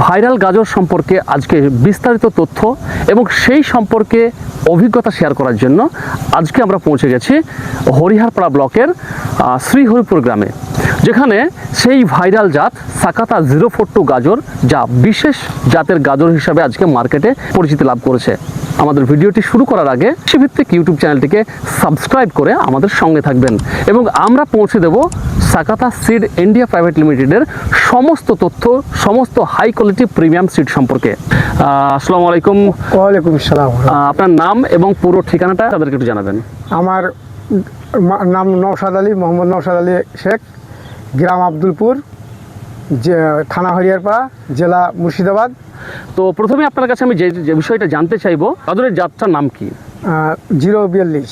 Viral গাজর সম্পর্কে আজকে বিস্তারিত তথ্য এবং সেই সম্পর্কে অভিজ্ঞতা শেয়ার করার জন্য আজকে আমরা পৌঁছে গেছি হরিহারপাড়া ব্লকের শ্রীহরিপুর গ্রামে, যেখানে সেই ভাইরাল জাত সাকাতা জিরো ফোর টু গাজর, যা বিশেষ জাতের গাজর হিসাবে আজকে মার্কেটে পরিচিতি লাভ করেছে। আমাদের ভিডিওটি শুরু করার আগে কৃষিভিত্তিক ইউটিউব চ্যানেলটিকে সাবস্ক্রাইব করে আমাদের সঙ্গে থাকবেন। এবং আমরা পৌঁছে দেব সাকাতা সিড ইন্ডিয়া প্রাইভেট লিমিটেডের সমস্ত তথ্য সমস্ত হাই কোয়ালিটি প্রিমিয়াম সিড সম্পর্কে। আসসালামু আলাইকুম। ওয়ালাইকুম সালাম। আহ, আপনার নাম এবং পুরো ঠিকানাটা তাদেরকে একটু জানাবেন। আমার নাম নৌসাদ আলী মোহাম্মদ নৌসাদ আলী শেখ গ্রাম আব্দুলপুর যে থানা হরিয়ারপাড়া জেলা মুর্শিদাবাদ। তো প্রথমে আপনার কাছে আমি যে যে বিষয়টা জানতে চাইব গাজরের জাতটার নাম কি? জিরো বিয়াল্লিশ।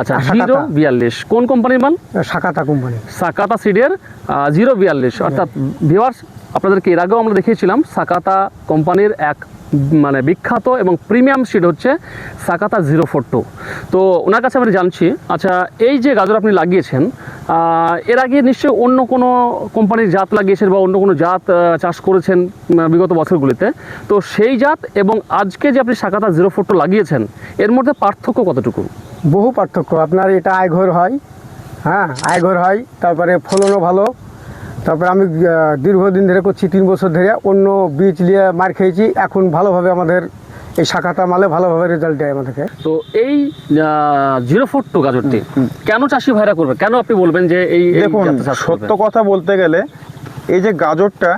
আচ্ছা। জিরো বিয়াল্লিশ। কোন কোম্পানির মাল? শাখাতা কোম্পানি। সাকাতা সিডের জিরো বিয়াল্লিশ। অর্থাৎ ভিওয়ার্স আপনাদেরকে এর আগেও আমরা দেখিয়েছিলাম সাকাতা কোম্পানির এক মানে বিখ্যাত এবং প্রিমিয়াম সিড হচ্ছে সাকাতা জিরো ফোর টু। তো ওনার কাছে আমরা জানছি আচ্ছা এই যে গাজর আপনি লাগিয়েছেন এর আগে নিশ্চয়ই অন্য কোনো কোম্পানির জাত লাগিয়েছেন বা অন্য কোনো জাত চাষ করেছেন বিগত বছরগুলিতে। তো সেই জাত এবং আজকে যে আপনি সাকাতা জিরো ফোর টু লাগিয়েছেন, এর মধ্যে পার্থক্য কতটুকু? বহু পার্থক্য। আপনার এটা আয়ঘর হয় হ্যাঁ আয়ঘর হয়, তারপরে ফলনও ভালো। তারপরে আমি দীর্ঘদিন ধরে করছি, তিন বছর ধরে অন্য বীজ নিয়ে মার খেয়েছি, এখন ভালোভাবে আমাদের এই শাখাটা মালে ভালোভাবে রেজাল্ট দেয় আমাদেরকে। তো এই জিরো ফোর টু গাজরটি কেন চাষি ভাইরা করবে? কেন আপনি বলবেন যে এই দেখুন? সত্য কথা বলতে গেলে এই যে গাজরটা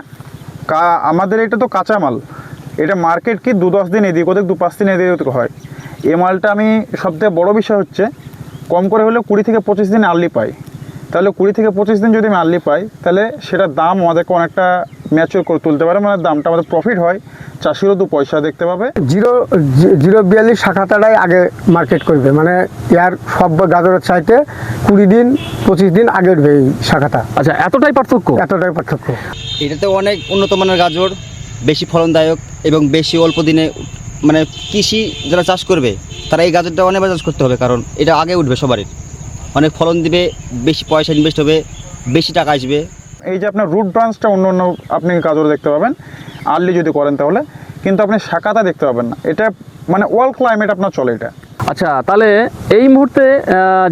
কা- আমাদের এটা তো কাঁচা মাল এটা মার্কেট কি দু দশ দিন এদিক ওদিক দু পাঁচ দিন এদিক ওদিক হয়। এ মালটা আমি সবথেকে বড় বিষয় হচ্ছে কম করে হলেও কুড়ি থেকে পঁচিশ দিন আর্লি পাই। তাহলে কুড়ি থেকে পঁচিশ দিন যদি আমি আর্লি পাই তাহলে সেটার দাম আমাদেরকে অনেকটা ম্যাচিওর করে তুলতে পারে মানে দামটা আমাদের প্রফিট হয়। চাষিরও দু পয়সা দেখতে পাবে। জিরো জিরো বিয়াল্লিশ শাখাতাটাই আগে মার্কেট করবে মানে ইয়ার সব গাজরের চাইতে কুড়ি দিন পঁচিশ দিন আগে উঠবে এই শাখাটা। আচ্ছা এতটাই পার্থক্য? এতটাই পার্থক্য। এটাতে অনেক উন্নত মানের গাজর বেশি ফলনদায়ক এবং বেশি অল্প দিনে মানে কৃষি যারা চাষ করবে তারা এই গাজরটা অনেকবার চাষ করতে হবে কারণ এটা আগে উঠবে সবারই। অনেক ফলন দিবে বেশি পয়সা ইনভেস্ট হবে বেশি টাকা আসবে। এই যে আপনার রুট ব্রাঞ্চটা অন্য অন্য আপনি গাজর দেখতে পাবেন। আর্লি যদি করেন তাহলে। কিন্তু আপনি শাখাটা দেখতে পাবেন না। এটা মানে অল ক্লাইমেট আপনার চলে এটা। আচ্ছা তাহলে এই মুহূর্তে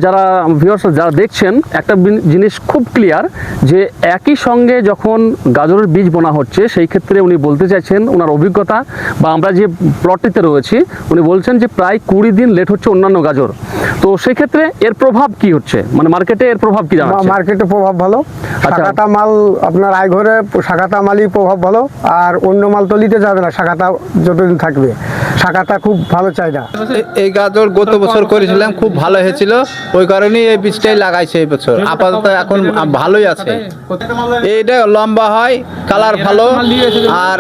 যারা ভিউয়ার্স যারা দেখছেন একটা জিনিস খুব ক্লিয়ার যে একই সঙ্গে যখন গাজরের বীজ বোনা হচ্ছে সেই ক্ষেত্রে উনি বলতে চাইছেন ওনার অভিজ্ঞতা বা আমরা যে প্লটটিতে রয়েছি উনি বলছেন যে প্রায় কুড়ি দিন লেট হচ্ছে অন্যান্য গাজর। তো সেই ক্ষেত্রে এর প্রভাব কি হচ্ছে? মানে মার্কেটে এর প্রভাব কি জানাচ্ছে? মার্কেটে প্রভাব ভালো। আচ্ছা। শাখাতা মাল আপনার আয় ঘরে শাখাতা মালই প্রভাব ভালো। আর অন্য মাল তো নিতে যাবে না শাখাতা যতদিন থাকবে। শাখাতা খুব ভালো চাহিদা। এই গাজর গত বছর করেছিলাম খুব ভালো হয়েছিল। ওই কারণেই এই বীজটাই লাগাইছে এই বছর। আপাতত এখন ভালোই আছে। এইটা লম্বা হয় কালার ভালো আর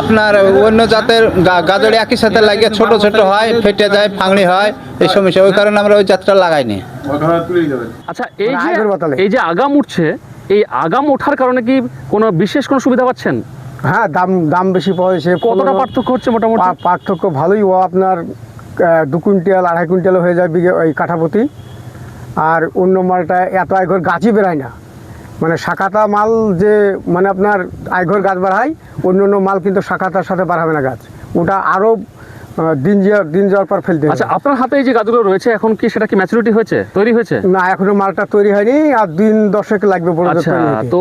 আপনার অন্য জাতের গাজর একই সাথে লাগিয়ে ছোট ছোট হয় ফেটে যায় ফাংড়ি হয় এই সমস্যা। ওই কারণে আমরা ওই জাতটা লাগাইনি। আচ্ছা এই যে এই যে আগাম উঠছে এই আগাম ওঠার কারণে কি কোনো বিশেষ কোনো সুবিধা পাচ্ছেন? হ্যাঁ দাম দাম বেশি পাওয়াছে কতটা পার্থক্য হচ্ছে মোটামুটি? পার্থক্য ভালোই। ও আপনার দু কুইন্টাল, আড়াই কুইন্টাল হয়ে যায় বিঘে ওই কাঠাপতি আর অন্য মালটা এত আয়ঘর গাছই বেরায় না। মানে শাখাতা মাল যে মানে আপনার আয়ঘর গাছ বাড়ায়, অন্য অন্য মাল কিন্তু শাখাতার সাথে বাড়াবে না গাছ। ওটা আরও দিন যাওয়ার দিন যাওয়ার পর ফেলতে আচ্ছা আপনার হাতে এই যে গাছগুলো রয়েছে এখন কি সেটা কি ম্যাচুরিটি হয়েছে? তৈরি হয়েছে? না এখনও মালটা তৈরি হয়নি আর দিন দশেক লাগবে আচ্ছা তো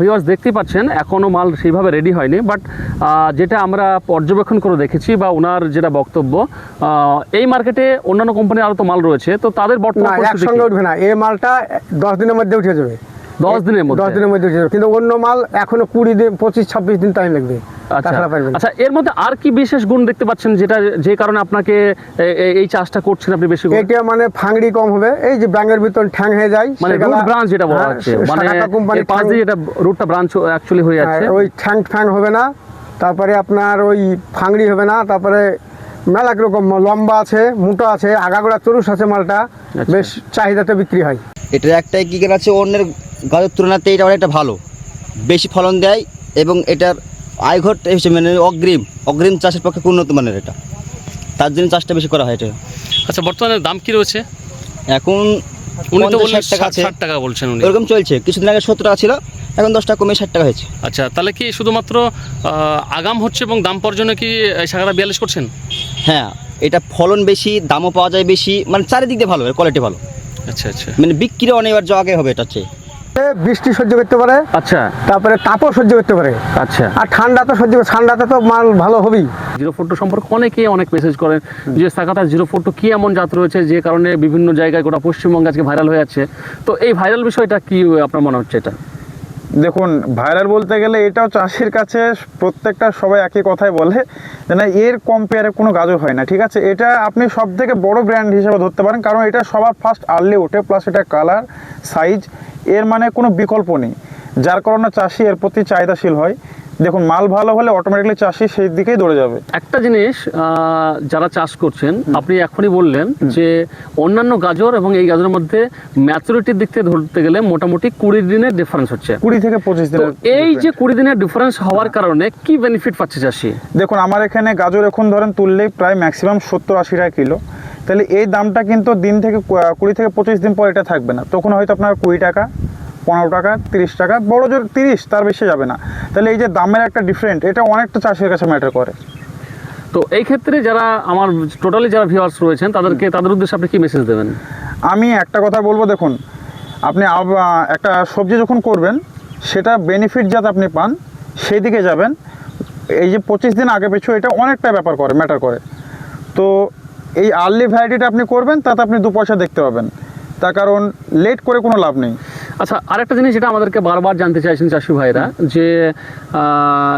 ভিউয়ার্স দেখতেই পাচ্ছেন এখনও মাল সেইভাবে রেডি হয়নি বাট যেটা আমরা পর্যবেক্ষণ করে দেখেছি বা ওনার যেটা বক্তব্য এই মার্কেটে অন্যান্য কোম্পানির আরও তো মাল রয়েছে তো তাদের বর্তমান একসঙ্গে উঠবে না এই মালটা দশ দিনের মধ্যে উঠে যাবে। দশ দিনের মধ্যে? দশ দিনের মধ্যে উঠে যাবে কিন্তু অন্য মাল এখনও কুড়ি দিন পঁচিশ ছাব্বিশ দিন টাইম লাগবে। তাছাড়া পারবেন আচ্ছা এর মধ্যে আর কি বিশেষ গুণ দেখতে পাচ্ছেন যেটা যে কারণে আপনাকে এই চাষটা করছেন আপনি বেশি এটা মানে ফাংড়ি কম হবে। এই যে ব্যাঙের ভিতর ঠ্যাং হয়ে যায় মানে রুট ব্রাঞ্চ যেটা বলা হ্যাঁ, হচ্ছে মানে ঠ্যাং- দিয়ে যেটা রুটটা ব্রাঞ্চ অ্যাকচুয়ালি হয়ে হ্যাঁ, যাচ্ছে। ওই ঠ্যাং ঠ্যাং হবে না। তারপরে আপনার ওই ফাংড়ি হবে না। তারপরে মেলা রকম লম্বা আছে মোটা আছে আগাগোড়া তরুষ আছে মালটা। আচ্ছা। বেশ চাহিদাতে বিক্রি হয়। এটার একটাই কী আছে? অন্যের গাজর তুলনাতে এটা অনেকটা ভালো। বেশি ফলন দেয় এবং এটার আয়ঘর হিসেবে মানে অগ্রিম অগ্রিম চাষের পক্ষে উন্নত মানের এটা। তার জন্য চাষটা বেশি করা হয় এটা। আচ্ছা বর্তমানে দাম কী রয়েছে? এখন উনি তো 50 বললেন টাকা আছে। ষাট টাকা বলছেন উনি। এরকম চলছে। কিছুদিন আগে সত্তর টাকা ছিল এখন দশ টাকা কমে ষাট টাকা হয়েছে। আচ্ছা তাহলে কি শুধুমাত্র আগাম হচ্ছে এবং দাম জন্য কি শাখাটা বিয়াল্লিশ করছেন? হ্যাঁ এটা ফলন বেশি দামও পাওয়া যায় বেশি মানে চারিদিক দিয়ে ভালো কোয়ালিটি ভালো। আচ্ছা আচ্ছা। মানে বিক্রি অনিবার্য আগে হবে এটা হচ্ছে বৃষ্টি সহ্য করতে পারে। আচ্ছা। তারপরে তাপও সহ্য করতে পারে। আচ্ছা। আর ঠান্ডা তো সহ্য ঠান্ডাতে তো মাল ভালো হবেই। জিরো ফোর টু সম্পর্কে অনেকে অনেক মেসেজ করেন যে সাকাতা জিরো ফোর টু কি এমন জাত রয়েছে যে কারণে বিভিন্ন জায়গায় গোটা পশ্চিমবঙ্গে আজকে ভাইরাল হয়ে যাচ্ছে? তো এই ভাইরাল বিষয়টা কি আপনার মনে হচ্ছে এটা? দেখুন ভাইরাল বলতে গেলে এটাও চাষির কাছে প্রত্যেকটা সবাই একই কথাই বলে যে না, এর কম্পেয়ারে কোনো গাজর হয় না, ঠিক আছে? এটা আপনি সব থেকে বড় ব্র্যান্ড হিসেবে ধরতে পারেন, কারণ এটা সবার ফার্স্ট আর্লি ওঠে প্লাস এটা কালার সাইজ এর মানে কোনো বিকল্প নেই। যার কারণে চাষি এর প্রতি চাহিদাশীল হয়। দেখুন মাল ভালো হলে অটোমেটিকলি চাষি সেই দিকেই দৌড়ে যাবে। একটা জিনিস যারা চাষ করছেন আপনি এখনই বললেন যে অন্যান্য গাজর এবং এই গাজরের মধ্যে ম্যাচুরিটির দিক থেকে ধরতে গেলে মোটামুটি কুড়ি দিনের ডিফারেন্স হচ্ছে। কুড়ি থেকে পঁচিশ তো দিনের এই যে কুড়ি দিনের ডিফারেন্স হওয়ার কারণে কি বেনিফিট পাচ্ছে চাষি? দেখুন আমার এখানে গাজর এখন ধরেন তুললেই প্রায় ম্যাক্সিমাম সত্তর আশি টাকা কিলো। তাহলে এই দামটা কিন্তু দিন থেকে কুড়ি থেকে পঁচিশ দিন পর এটা থাকবে না। তখন হয়তো আপনার কুড়ি টাকা পনেরো টাকা তিরিশ টাকা বড় জোর তিরিশ তার বেশি যাবে না। তাহলে এই যে দামের একটা ডিফারেন্ট এটা অনেকটা চাষির কাছে ম্যাটার করে। তো এই ক্ষেত্রে যারা আমার টোটালি যারা ভিউয়ার্স রয়েছেন তাদেরকে তাদের উদ্দেশ্যে আপনি কি মেসেজ দেবেন? আমি একটা কথা বলব দেখুন আপনি একটা সবজি যখন করবেন সেটা বেনিফিট যাতে আপনি পান সেই দিকে যাবেন। এই যে পঁচিশ দিন আগে পিছু এটা অনেকটা ব্যাপার করে ম্যাটার করে। তো এই আর্লি ভ্যারাইটিটা আপনি করবেন তাতে আপনি দু পয়সা দেখতে পাবেন। তার কারণ লেট করে কোনো লাভ নেই। আচ্ছা আরেকটা জিনিস যেটা আমাদেরকে বারবার জানতে চাইছেন চাষি ভাইরা যে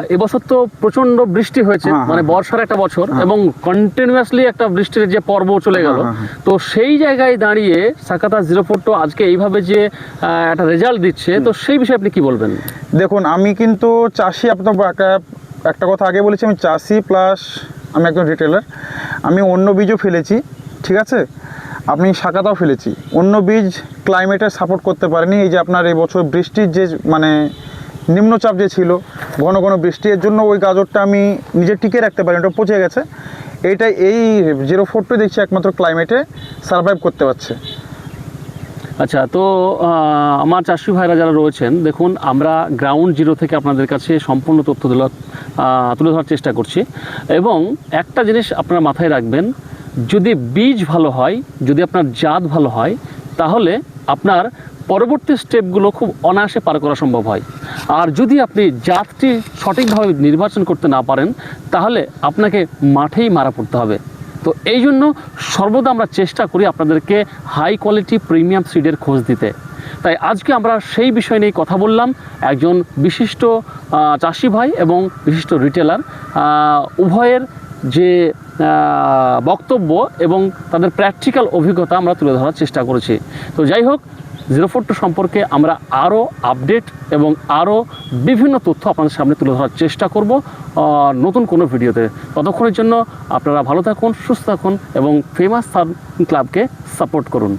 এবছর তো প্রচণ্ড বৃষ্টি হয়েছে হ্যাঁ, মানে হ্যাঁ। বর্ষার একটা বছর এবং কন্টিনিউয়াসলি একটা বৃষ্টির যে পর্ব চলে গেল। হ্যাঁ, হ্যাঁ, তো সেই জায়গায় দাঁড়িয়ে সাকাতা জিরো ফোর তো আজকে এইভাবে যে একটা রেজাল্ট দিচ্ছে তো সেই বিষয়ে আপনি কি বলবেন? দেখুন আমি কিন্তু চাষি আপনার একটা একটা কথা আগে বলেছি আমি চাষি প্লাস আমি একজন রিটেলার আমি অন্য বীজও ফেলেছি ঠিক আছে? আমি শাখাটাও ফেলেছি। অন্য বীজ ক্লাইমেটে সাপোর্ট করতে পারেনি। এই যে আপনার এই বছর বৃষ্টির যে মানে নিম্নচাপ যে ছিল, ঘন ঘন বৃষ্টি, এর জন্য ওই গাজরটা আমি নিজে টিকে রাখতে পারিনি, ওটা পচে গেছে। এইটা এই জিরো ফোরটা দেখছি একমাত্র ক্লাইমেটে সারভাইভ করতে পারছে। আচ্ছা তো আমার চাষি ভাইরা যারা রয়েছেন, দেখুন, আমরা গ্রাউন্ড জিরো থেকে আপনাদের কাছে সম্পূর্ণ তথ্য তুলে ধরার চেষ্টা করছি। এবং একটা জিনিস আপনারা মাথায় রাখবেন যদি বীজ ভালো হয়, যদি আপনার জাত ভালো হয়, তাহলে আপনার পরবর্তী স্টেপগুলো খুব অনায়াসে পার করা সম্ভব হয়। আর যদি আপনি জাতটি সঠিকভাবে নির্বাচন করতে না পারেন, তাহলে আপনাকে মাঠেই মারা পড়তে হবে। তো এই জন্য সর্বদা আমরা চেষ্টা করি আপনাদেরকে হাই কোয়ালিটি প্রিমিয়াম সিডের খোঁজ দিতে। তাই আজকে আমরা সেই বিষয় নিয়ে কথা বললাম। একজন বিশিষ্ট চাষি ভাই এবং বিশিষ্ট রিটেলার উভয়ের যে বক্তব্য এবং তাদের প্র্যাকটিক্যাল অভিজ্ঞতা আমরা তুলে ধরার চেষ্টা করেছি। তো যাই হোক জিরো ফোর টু সম্পর্কে আমরা আরও আপডেট এবং আরও বিভিন্ন তথ্য আপনাদের সামনে তুলে ধরার চেষ্টা করব নতুন কোনো ভিডিওতে। ততক্ষণের জন্য আপনারা ভালো থাকুন, সুস্থ থাকুন এবং ফেমাস সার্ভ ক্লাবকে সাপোর্ট করুন।